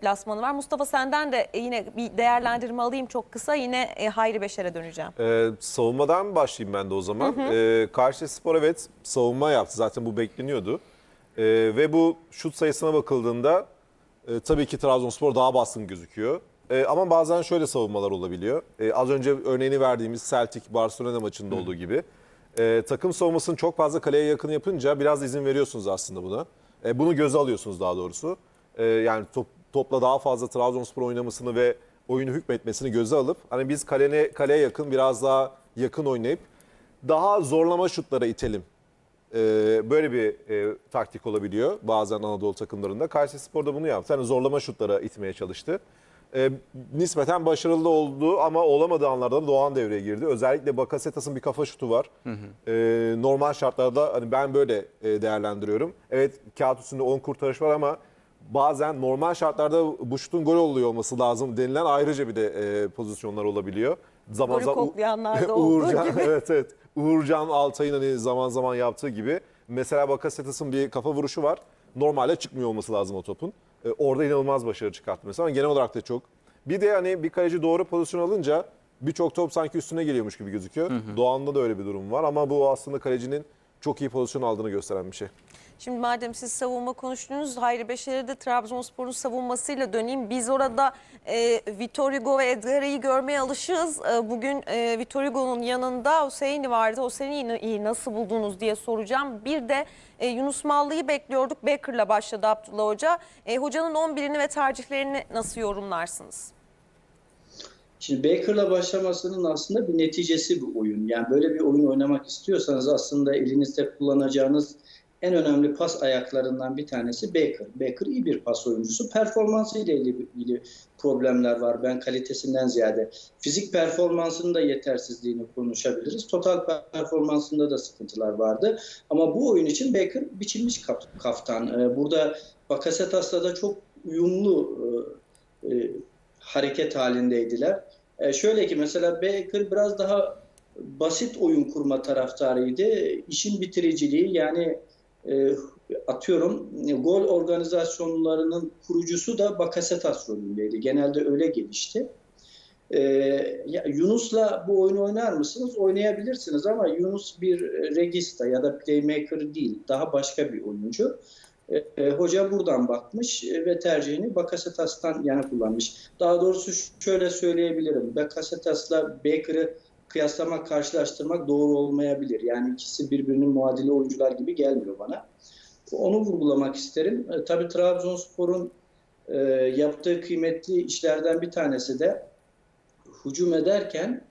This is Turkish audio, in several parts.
plasmanı var. Mustafa senden de yine bir değerlendirme alayım çok kısa. Yine e, Hayri Beşer'e döneceğim. Ee, savunmadan başlayayım ben de o zaman. Ee, Karşı Spor evet savunma yaptı. Zaten bu bekleniyordu. Ee, ve bu şut sayısına bakıldığında e, tabii ki Trabzonspor daha baskın gözüküyor. Ee, ama bazen şöyle savunmalar olabiliyor. Ee, az önce örneğini verdiğimiz Celtic Barcelona maçında olduğu gibi. Ee, takım savunmasını çok fazla kaleye yakın yapınca biraz izin veriyorsunuz aslında buna. Ee, bunu göze alıyorsunuz daha doğrusu. Ee, yani top, topla daha fazla Trabzonspor oynamasını ve oyunu hükmetmesini göze alıp hani biz kalene, kaleye yakın biraz daha yakın oynayıp daha zorlama şutlara itelim. Ee, böyle bir e, taktik olabiliyor bazen Anadolu takımlarında. Kayseri Spor da bunu yaptı. Yani zorlama şutlara itmeye çalıştı. Ee, nispeten başarılı oldu ama olamadığı anlarda da Doğan devreye girdi. Özellikle Bakasetas'ın bir kafa şutu var. Ee, normal şartlarda hani ben böyle e, değerlendiriyorum. Evet kağıt üstünde 10 kurtarış var ama bazen normal şartlarda bu şutun gol oluyor olması lazım denilen ayrıca bir de e, pozisyonlar olabiliyor. Zaman Golü zaman- koklayanlar da olduğu Uğurcan, gibi. evet evet. Uğurcan Altay'ın hani zaman zaman yaptığı gibi. Mesela Bakasetas'ın bir kafa vuruşu var. Normalde çıkmıyor olması lazım o topun. E, orada inanılmaz başarı çıkarttı mesela ama genel olarak da çok. Bir de hani bir kaleci doğru pozisyon alınca birçok top sanki üstüne geliyormuş gibi gözüküyor. Doğan'da da öyle bir durum var ama bu aslında kalecinin çok iyi pozisyon aldığını gösteren bir şey. Şimdi madem siz savunma konuştunuz, Hayri Beşer'e de Trabzonspor'un savunmasıyla döneyim. Biz orada e, Vitor Hugo ve Edgar'ı görmeye alışığız. E, bugün e, Vitor Hugo'nun yanında Hüseyin'i vardı. Hüseyin'i nasıl buldunuz diye soracağım. Bir de e, Yunus Mallı'yı bekliyorduk. Becker'la başladı Abdullah Hoca. E, hocanın 11'ini ve tercihlerini nasıl yorumlarsınız? Şimdi Baker'la başlamasının aslında bir neticesi bu oyun. Yani böyle bir oyun oynamak istiyorsanız aslında elinizde kullanacağınız en önemli pas ayaklarından bir tanesi Baker. Baker iyi bir pas oyuncusu. Performansı ile ilgili problemler var. Ben kalitesinden ziyade fizik performansının da yetersizliğini konuşabiliriz. Total performansında da sıkıntılar vardı. Ama bu oyun için Baker biçilmiş kaf- kaftan. Ee, Burada Bakasetas'la da çok uyumlu e, e, hareket halindeydiler. E, şöyle ki mesela Baker biraz daha basit oyun kurma taraftarıydı. İşin bitiriciliği yani e, atıyorum e, gol organizasyonlarının kurucusu da Bakasetas rolündeydi. Genelde öyle gelişti. E, ya Yunus'la bu oyunu oynar mısınız? Oynayabilirsiniz ama Yunus bir regista ya da playmaker değil. Daha başka bir oyuncu. E, e, hoca buradan bakmış e, ve tercihini Bakasetas'tan yana kullanmış. Daha doğrusu şöyle söyleyebilirim. Bakasetas'la Baker'ı kıyaslamak, karşılaştırmak doğru olmayabilir. Yani ikisi birbirinin muadili oyuncular gibi gelmiyor bana. Onu vurgulamak isterim. E, tabii Trabzonspor'un e, yaptığı kıymetli işlerden bir tanesi de hücum ederken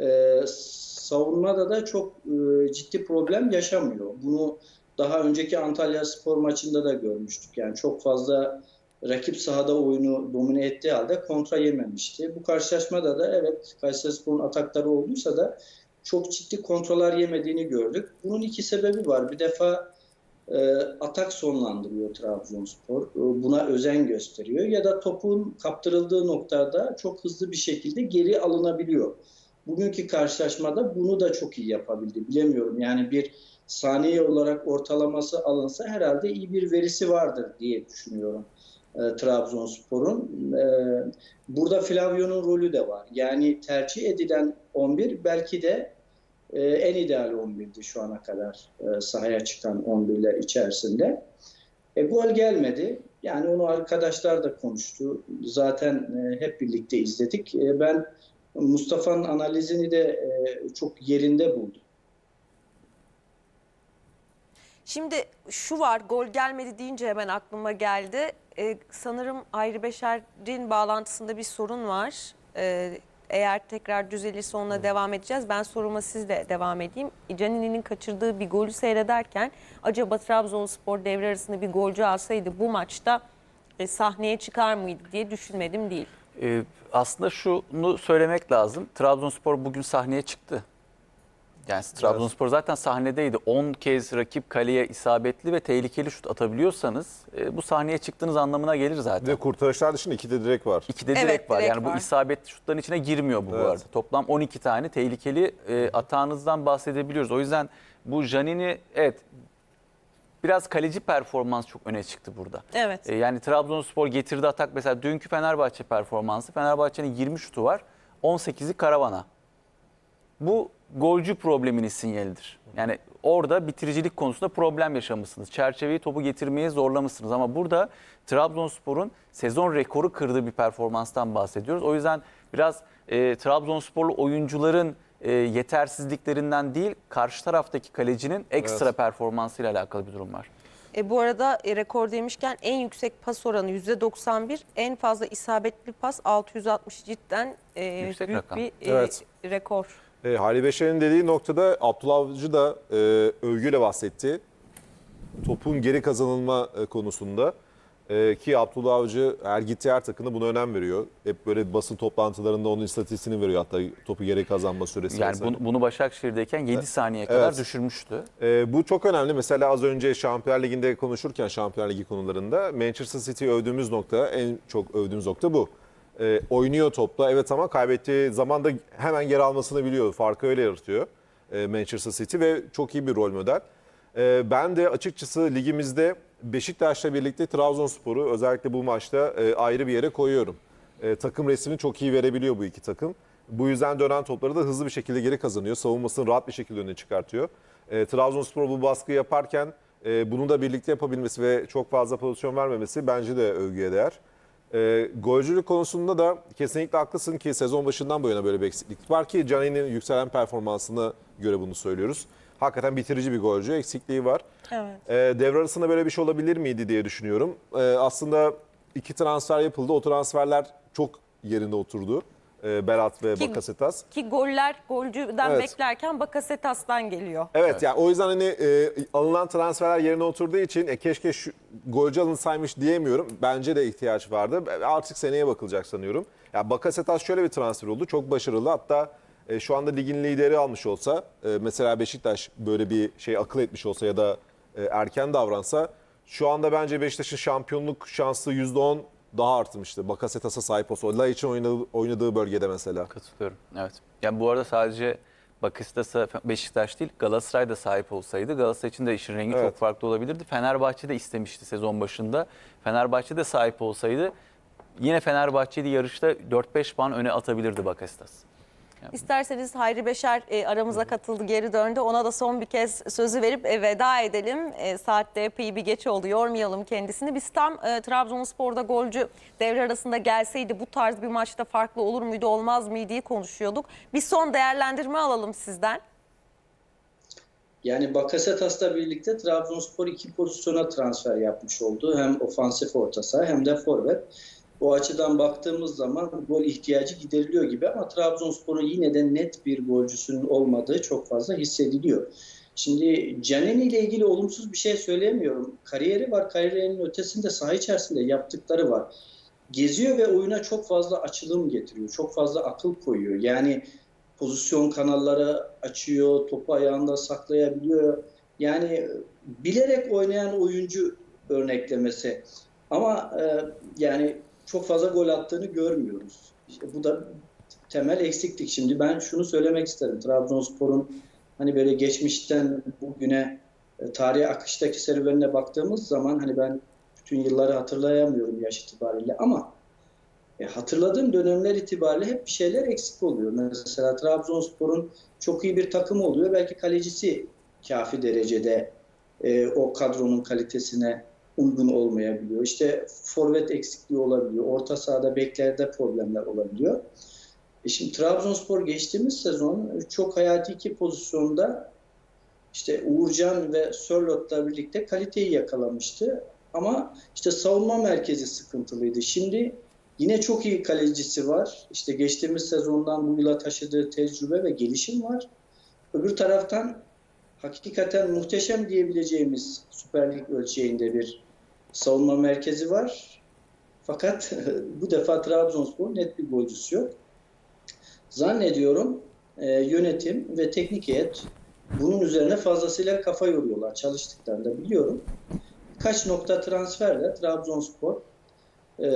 e, savunmada da çok e, ciddi problem yaşamıyor. Bunu daha önceki Antalya Spor maçında da görmüştük. Yani çok fazla rakip sahada oyunu domine ettiği halde kontra yememişti. Bu karşılaşmada da evet Kayserispor'un atakları olduysa da çok ciddi kontroller yemediğini gördük. Bunun iki sebebi var. Bir defa e, atak sonlandırıyor Trabzonspor. E, buna özen gösteriyor. Ya da topun kaptırıldığı noktada çok hızlı bir şekilde geri alınabiliyor. Bugünkü karşılaşmada bunu da çok iyi yapabildi. Bilemiyorum yani bir saniye olarak ortalaması alınsa herhalde iyi bir verisi vardır diye düşünüyorum e, Trabzonspor'un. E, burada Flavio'nun rolü de var. Yani tercih edilen 11 belki de e, en ideal 11'di şu ana kadar e, sahaya çıkan 11'ler içerisinde. E, gol gelmedi. Yani onu arkadaşlar da konuştu. Zaten e, hep birlikte izledik. E, ben Mustafa'nın analizini de e, çok yerinde buldum. Şimdi şu var gol gelmedi deyince hemen aklıma geldi. Ee, sanırım Hayri Beşer'in bağlantısında bir sorun var. Ee, eğer tekrar düzelirse onunla devam edeceğiz. Ben soruma sizle devam edeyim. Canini'nin kaçırdığı bir golü seyrederken acaba Trabzonspor devre arasında bir golcü alsaydı bu maçta e, sahneye çıkar mıydı diye düşünmedim değil. Ee, aslında şunu söylemek lazım. Trabzonspor bugün sahneye çıktı. Yani Trabzonspor zaten sahnedeydi. 10 kez rakip kaleye isabetli ve tehlikeli şut atabiliyorsanız e, bu sahneye çıktığınız anlamına gelir zaten. Ve kurtarışlar dışında iki de direkt var. İki de Evet, direkt var. direkt yani var. bu isabetli şutların içine girmiyor bu bu Evet. arada. Toplam 12 tane tehlikeli e, atağınızdan bahsedebiliyoruz. O yüzden bu Janini evet biraz kaleci performans çok öne çıktı burada. Evet. E, Yani Trabzonspor getirdi atak mesela dünkü Fenerbahçe performansı. Fenerbahçe'nin 20 şutu var. 18'i Karavan'a. Bu golcü probleminin sinyalidir. Yani orada bitiricilik konusunda problem yaşamışsınız. Çerçeveyi topu getirmeye zorlamışsınız. Ama burada Trabzonspor'un sezon rekoru kırdığı bir performanstan bahsediyoruz. O yüzden biraz e, Trabzonsporlu oyuncuların e, yetersizliklerinden değil, karşı taraftaki kalecinin ekstra Evet. performansıyla alakalı bir durum var. E, bu arada e, rekor demişken en yüksek pas oranı %91, en fazla isabetli pas 660 cidden e, Yüksek büyük rakam. bir e, Evet. rekor. E, Halil Beşer'in dediği noktada Abdullah Avcı da e, övgüyle bahsetti. Topun geri kazanılma e, konusunda. E, ki Abdullah Avcı her gittiği her takımda buna önem veriyor. Hep böyle basın toplantılarında onun istatistiğini veriyor hatta topu geri kazanma süresi. Yani bunu, bunu Başakşehir'deyken 7 saniyeye kadar Evet. düşürmüştü. E, bu çok önemli. Mesela az önce Şampiyonlar Ligi'nde konuşurken Şampiyonlar Ligi konularında Manchester City övdüğümüz nokta en çok övdüğümüz nokta bu. E, oynuyor topla evet ama kaybettiği zaman da hemen geri almasını biliyor. Farkı öyle yaratıyor e, Manchester City ve çok iyi bir rol model. E, ben de açıkçası ligimizde Beşiktaş'la birlikte Trabzonspor'u özellikle bu maçta e, ayrı bir yere koyuyorum. E, takım resmini çok iyi verebiliyor bu iki takım. Bu yüzden dönen topları da hızlı bir şekilde geri kazanıyor. Savunmasını rahat bir şekilde öne çıkartıyor. E, Trabzonspor bu baskı yaparken e, bunu da birlikte yapabilmesi ve çok fazla pozisyon vermemesi bence de övgüye değer. E, golcülük konusunda da kesinlikle haklısın ki sezon başından bu yana böyle bir eksiklik var ki Caner'in yükselen performansına göre bunu söylüyoruz. Hakikaten bitirici bir golcü eksikliği var. Evet. E, devre arasında böyle bir şey olabilir miydi diye düşünüyorum. E, aslında iki transfer yapıldı. O transferler çok yerinde oturdu. E, Berat ve Ki- Bakasetas. Ki goller golcüden Evet. beklerken Bakasetas'tan geliyor. Evet, yani o yüzden hani e, alınan transferler yerine oturduğu için e, keşke şu golcü alınsaymış diyemiyorum. Bence de ihtiyaç vardı. Artık seneye bakılacak sanıyorum. Ya Bakasetas şöyle bir transfer oldu. Çok başarılı. Hatta e, şu anda ligin lideri almış olsa e, mesela Beşiktaş böyle bir şey akıl etmiş olsa ya da e, erken davransa şu anda bence Beşiktaş'ın şampiyonluk şansı %10 daha artmıştı. Bakasetas'a sahip olsa. Laiç'in oynadığı, oynadığı bölgede mesela. Katılıyorum. Evet. Yani bu arada sadece Bakasitas'a Beşiktaş değil Galatasaray da sahip olsaydı Galatasaray için de işin rengi Evet. çok farklı olabilirdi. Fenerbahçe de istemişti sezon başında. Fenerbahçe de sahip olsaydı yine Fenerbahçe'yi yarışta 4-5 puan öne atabilirdi Bakasitas. İsterseniz Hayri Beşer e, aramıza katıldı, geri döndü. Ona da son bir kez sözü verip e, veda edelim. E, saatte epey bir geç oldu, yormayalım kendisini. Biz tam e, Trabzonspor'da golcü devre arasında gelseydi bu tarz bir maçta farklı olur muydu, olmaz mıydı diye konuşuyorduk. Bir son değerlendirme alalım sizden. Yani Bakasetas'la birlikte Trabzonspor iki pozisyona transfer yapmış oldu. Hem ofansif orta saha hem de forvet. O açıdan baktığımız zaman gol ihtiyacı gideriliyor gibi ama Trabzonspor'un yine de net bir golcüsünün olmadığı çok fazla hissediliyor. Şimdi Canini ile ilgili olumsuz bir şey söyleyemiyorum. Kariyeri var, kariyerinin ötesinde saha içerisinde yaptıkları var. Geziyor ve oyuna çok fazla açılım getiriyor, çok fazla akıl koyuyor. Yani pozisyon kanalları açıyor, topu ayağında saklayabiliyor. Yani bilerek oynayan oyuncu örneklemesi. Ama e, yani çok fazla gol attığını görmüyoruz. İşte bu da temel eksiklik. Şimdi ben şunu söylemek isterim. Trabzonspor'un hani böyle geçmişten bugüne e, tarihi akıştaki serüvenine baktığımız zaman hani ben bütün yılları hatırlayamıyorum yaş itibariyle ama e, hatırladığım dönemler itibariyle hep bir şeyler eksik oluyor. Mesela Trabzonspor'un çok iyi bir takımı oluyor. Belki kalecisi kafi derecede e, o kadronun kalitesine uygun olmayabiliyor. İşte forvet eksikliği olabiliyor. Orta sahada beklerde problemler olabiliyor. E şimdi Trabzonspor geçtiğimiz sezon çok hayati iki pozisyonda işte Uğurcan ve Sörlot'la birlikte kaliteyi yakalamıştı. Ama işte savunma merkezi sıkıntılıydı. Şimdi yine çok iyi kalecisi var. İşte geçtiğimiz sezondan bu yıla taşıdığı tecrübe ve gelişim var. Öbür taraftan hakikaten muhteşem diyebileceğimiz Süper Lig ölçeğinde bir savunma merkezi var. Fakat bu defa Trabzonspor net bir golcüsü yok. Zannediyorum e, yönetim ve teknik heyet bunun üzerine fazlasıyla kafa yoruyorlar. Çalıştıklarını da biliyorum. Kaç nokta transferle Trabzonspor e,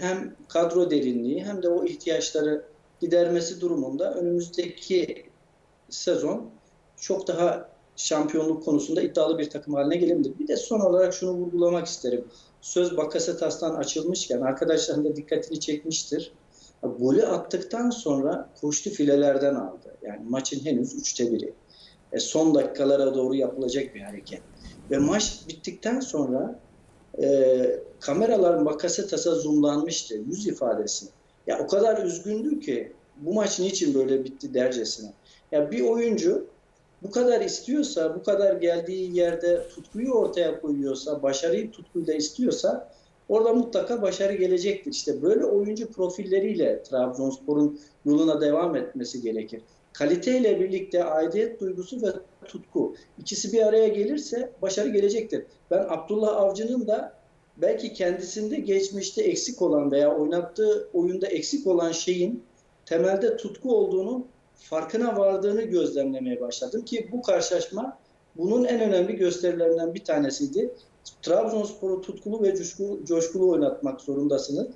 hem kadro derinliği hem de o ihtiyaçları gidermesi durumunda önümüzdeki sezon çok daha şampiyonluk konusunda iddialı bir takım haline gelebilir. Bir de son olarak şunu vurgulamak isterim. Söz Bakasetas'tan açılmışken arkadaşların da dikkatini çekmiştir. Golü attıktan sonra koştu filelerden aldı. Yani maçın henüz üçte biri. E, son dakikalara doğru yapılacak bir hareket. Ve maç bittikten sonra e, kameralar Bakasetas'a zoomlanmıştı. Yüz ifadesi. Ya o kadar üzgündü ki bu maç niçin böyle bitti dercesine. Ya bir oyuncu bu kadar istiyorsa, bu kadar geldiği yerde tutkuyu ortaya koyuyorsa, başarıyı tutkuyla istiyorsa orada mutlaka başarı gelecektir. İşte böyle oyuncu profilleriyle Trabzonspor'un yoluna devam etmesi gerekir. Kaliteyle birlikte aidiyet duygusu ve tutku ikisi bir araya gelirse başarı gelecektir. Ben Abdullah Avcı'nın da belki kendisinde geçmişte eksik olan veya oynattığı oyunda eksik olan şeyin temelde tutku olduğunu farkına vardığını gözlemlemeye başladım ki bu karşılaşma bunun en önemli gösterilerinden bir tanesiydi. Trabzonspor'u tutkulu ve coşkulu, coşkulu oynatmak zorundasınız.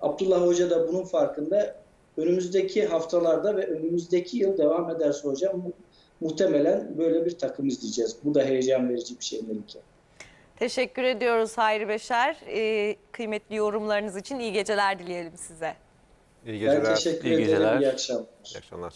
Abdullah Hoca da bunun farkında. Önümüzdeki haftalarda ve önümüzdeki yıl devam ederse hocam mu- muhtemelen böyle bir takım izleyeceğiz. Bu da heyecan verici bir şey Melike. Teşekkür ediyoruz Hayri Beşer. Ee, kıymetli yorumlarınız için iyi geceler dileyelim size. İyi Ben geceler. teşekkür İyi ederim. geceler. İyi akşamlar. İyi akşamlar.